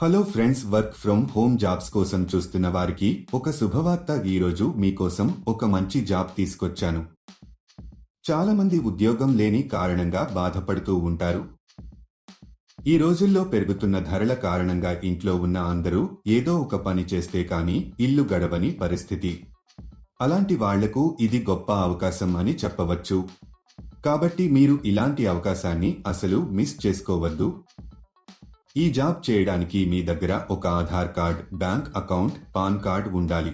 Hello friends work from home jobs కోసం చూస్తున్న వారికి ఒక శుభవార్త ఈరోజు మీకోసం ఒక మంచి జాబ్ తీసుకొచ్చాను. చాలా మంది ఉద్యోగం లేని కారణంగా బాధపడుతూ ఉంటారు. ఈ రోజుల్లో పెరుగుతున్న ధరల కారణంగా ఇంట్లో ఉన్న అందరూ ఏదో ఒక పని చేస్తే కానీ ఇల్లు గడవని పరిస్థితి. అలాంటి వాళ్ళకు ఇది గొప్ప అవకాశం అని చెప్పవచ్చు. కాబట్టి మీరు ఇలాంటి అవకాశాన్ని అసలు మిస్ చేసుకోవద్దు. ఈ జాబ్ చేయడానికి మీ దగ్గర ఒక Aadhaar card bank account PAN card ఉండాలి.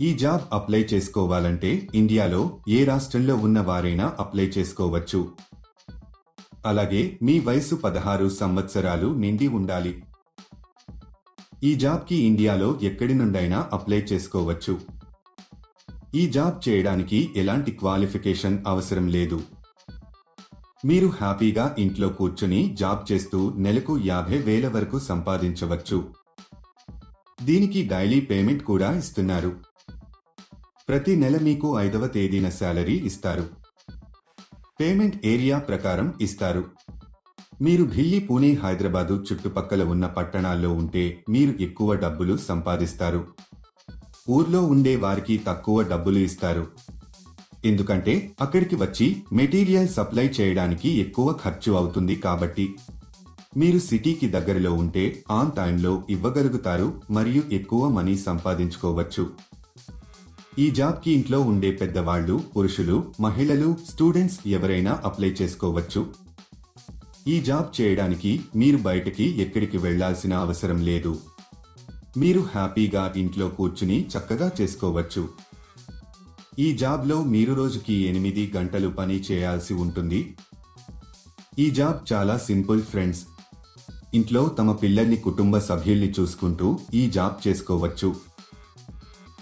ఈ జాబ్ అప్లై చేసుకోవాలంటే ఇండియాలో ఏ రాష్ట్రంలో ఉన్న వారైనా అప్లై చేసుకోవచ్చు. అలాగే మీ వయసు పదహారు సంవత్సరాలు నిండి ఉండాలి. ఈ జాబ్కి ఇండియాలో ఎక్కడి నుండైనా అప్లై చేసుకోవచ్చు. ఈ జాబ్ చేయడానికి ఎలాంటి క్వాలిఫికేషన్ అవసరం లేదు. మీరు హ్యాపీగా ఇంట్లో కూర్చుని జాబ్ చేస్తూ నెలకు యాభై వేల వరకు సంపాదించవచ్చు. దీనికి డైలీ పేమెంట్ కూడా ఇస్తున్నారు. ప్రతి నెల మీకు ఐదవ తేదీన శాలరీ ఇస్తారు. పేమెంట్ ఏరియా ప్రకారం ఇస్తారు. మీరు ఢిల్లీ పూణే హైదరాబాదు చుట్టుపక్కల ఉన్న పట్టణాల్లో ఉంటే మీరు ఎక్కువ డబ్బులు సంపాదిస్తారు. ఊర్లో ఉండే వారికి తక్కువ డబ్బులు ఇస్తారు. ఎందుకంటే అక్కడికి వచ్చి మెటీరియల్ సప్లై చేయడానికి ఎక్కువ ఖర్చు అవుతుంది కాబట్టి. మీరు సిటీకి దగ్గరలో ఉంటే ఆన్ టైంలో ఇవ్వగలుగుతారు మరియు ఎక్కువ మనీ సంపాదించుకోవచ్చు. ఈ జాబ్కి ఇంట్లో ఉండే పెద్దవాళ్ళు పురుషులు మహిళలు స్టూడెంట్స్ ఎవరైనా అప్లై చేసుకోవచ్చు. ఈ జాబ్ చేయడానికి మీరు బయటకి ఎక్కడికి వెళ్ళాల్సిన అవసరం లేదు. మీరు హ్యాపీగా ఇంట్లో కూర్చుని చక్కగా చేసుకోవచ్చు. ఈ జాబ్లో మీరు రోజుకి ఎనిమిది గంటలు పని చేయాల్సి ఉంటుంది. ఈ జాబ్ చాలా సింపుల్ ఫ్రెండ్స్. ఇంట్లో తమ పిల్లల్ని కుటుంబ సభ్యుల్ని చూసుకుంటూ ఈ జాబ్ చేసుకోవచ్చు.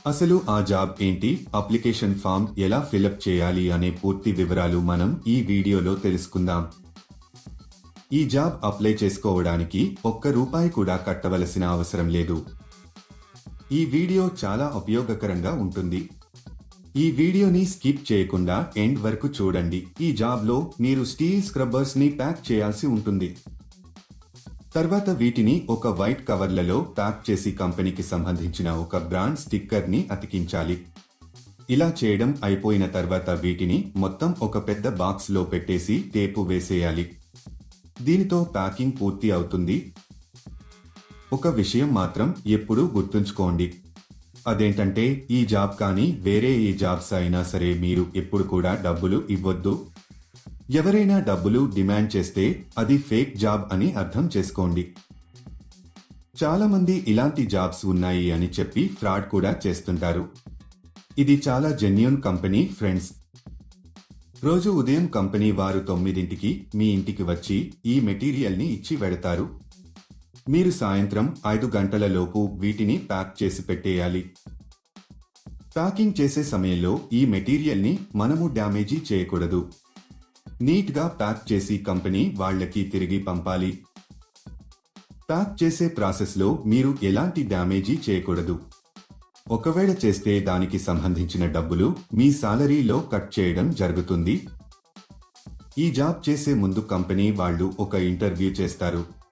అసలు ఆ జాబ్ ఏంటి? అప్లికేషన్ ఫామ్ ఎలా ఫిలప్ చేయాలి అనే పూర్తి వివరాలు మనం ఈ వీడియోలో తెలుసుకుందాం. ఈ జాబ్ అప్లై చేసుకోవడానికి ఒక్క రూపాయి కూడా కట్టవలసిన అవసరం లేదు. ఈ వీడియో చాలా ఉపయోగకరంగా ఉంటుంది. ఈ వీడియోని స్కిప్ చేయకుండా ఎండ్ వరకు చూడండి. ఈ జాబ్లో మీరు స్టీల్ స్క్రబ్బర్స్ని ప్యాక్ చేయాల్సి ఉంటుంది. తర్వాత వీటిని ఒక వైట్ కవర్లలో ప్యాక్ చేసి కంపెనీకి సంబంధించిన ఒక బ్రాండ్ స్టిక్కర్ని అతికించాలి. ఇలా చేయడం అయిపోయిన తర్వాత వీటిని మొత్తం ఒక పెద్ద బాక్స్లో పెట్టేసి టేపు వేసేయాలి. దీనితో ప్యాకింగ్ పూర్తి అవుతుంది. ఒక విషయం మాత్రం ఎప్పుడూ గుర్తుంచుకోండి. అదేంటంటే ఈ జాబ్ కానీ వేరే ఏ జాబ్స్ అయినా సరే మీరు ఎప్పుడు కూడా డబ్బులు ఇవ్వద్దు. ఎవరైనా డబ్బులు డిమాండ్ చేస్తే అది ఫేక్ జాబ్ అని అర్థం చేసుకోండి. చాలా మంది ఇలాంటి జాబ్స్ ఉన్నాయి అని చెప్పి ఫ్రాడ్ కూడా చేస్తుంటారు. ఇది చాలా జెన్యున్ కంపెనీ ఫ్రెండ్స్. రోజు ఉదయం కంపెనీ వారు తొమ్మిదింటికి మీ ఇంటికి వచ్చి ఈ మెటీరియల్ని ఇచ్చి వెడతారు మీరు సాయంత్రం ఐదు గంటలలోపు వీటిని ప్యాక్ చేసి పెట్టేయాలి. ప్యాకింగ్ చేసే సమయంలో ఈ మెటీరియల్ని మనము డ్యామేజీ చేయకూడదు. నీట్గా ప్యాక్ చేసి కంపెనీ వాళ్ళకి తిరిగి పంపాలి. ప్యాక్ చేసే ప్రాసెస్లో మీరు ఎలాంటి డ్యామేజీ చేయకూడదు. ఒకవేళ చేస్తే దానికి సంబంధించిన డబ్బులు మీ సాలరీలో కట్ చేయడం జరుగుతుంది. ఈ జాబ్ చేసే ముందు కంపెనీ వాళ్ళు ఒక ఇంటర్వ్యూ చేస్తారు.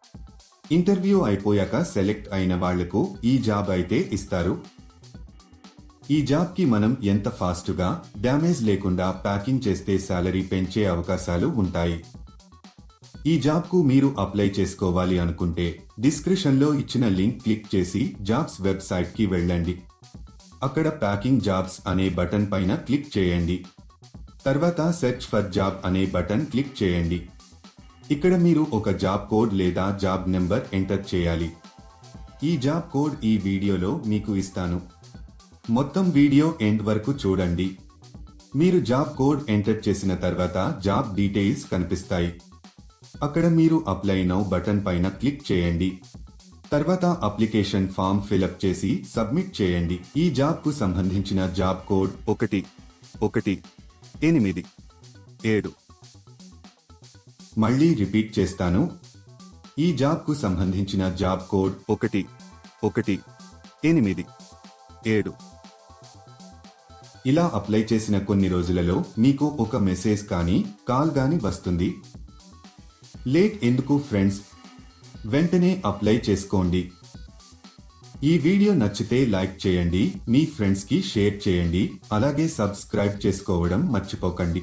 ఇంటర్వ్యూ అయిపోయాక సెలెక్ట్ అయిన వాళ్ళకు ఈ జాబ్ అయితే ఇస్తారు. ఈ జాబ్కి మనం ఎంత ఫాస్ట్గా డ్యామేజ్ లేకుండా ప్యాకింగ్ చేస్తే శాలరీ పెంచే అవకాశాలు ఉంటాయి. ఈ జాబ్కు మీరు అప్లై చేసుకోవాలి అనుకుంటే డిస్క్రిప్షన్లో ఇచ్చిన లింక్ క్లిక్ చేసి జాబ్స్ వెబ్సైట్కి వెళ్ళండి. అక్కడ ప్యాకింగ్ జాబ్స్ అనే బటన్ పైన క్లిక్ చేయండి. తర్వాత సెర్చ్ ఫర్ జాబ్ అనే బటన్ క్లిక్ చేయండి. ఇక్కడ మీరు ఒక జాబ్ కోడ్ లేదా జాబ్ నెంబర్ ఎంటర్ చేయాలి. ఈ జాబ్ కోడ్ ఈ వీడియోలో మీకు ఇస్తాను. మొత్తం వీడియో ఎండ్ వరకు చూడండి. మీరు జాబ్ కోడ్ ఎంటర్ చేసిన తర్వాత జాబ్ డీటెయిల్స్ కనిపిస్తాయి. అక్కడ మీరు అప్లై నౌ బటన్ పైన క్లిక్ చేయండి. తర్వాత అప్లికేషన్ ఫామ్ ఫిలప్ చేసి సబ్మిట్ చేయండి. ఈ జాబ్కు సంబంధించిన జాబ్ కోడ్ ఒకటి ఒకటి ఎనిమిది ఏడు మళ్ళీ రిపీట్ చేస్తాను. ఈ జాబ్కు సంబంధించిన జాబ్ కోడ్ ఒకటి ఒకటి ఎనిమిది ఏడు. ఇలా అప్లై చేసిన కొన్ని రోజులలో మీకు ఒక మెసేజ్ కానీ కాల్ గాని వస్తుంది. లేట్ ఎందుకు ఫ్రెండ్స్? వెంటనే అప్లై చేసుకోండి. ఈ వీడియో నచ్చితే లైక్ చేయండి మీ ఫ్రెండ్స్కి షేర్ చేయండి అలాగే సబ్స్క్రైబ్ చేసుకోవడం మర్చిపోకండి.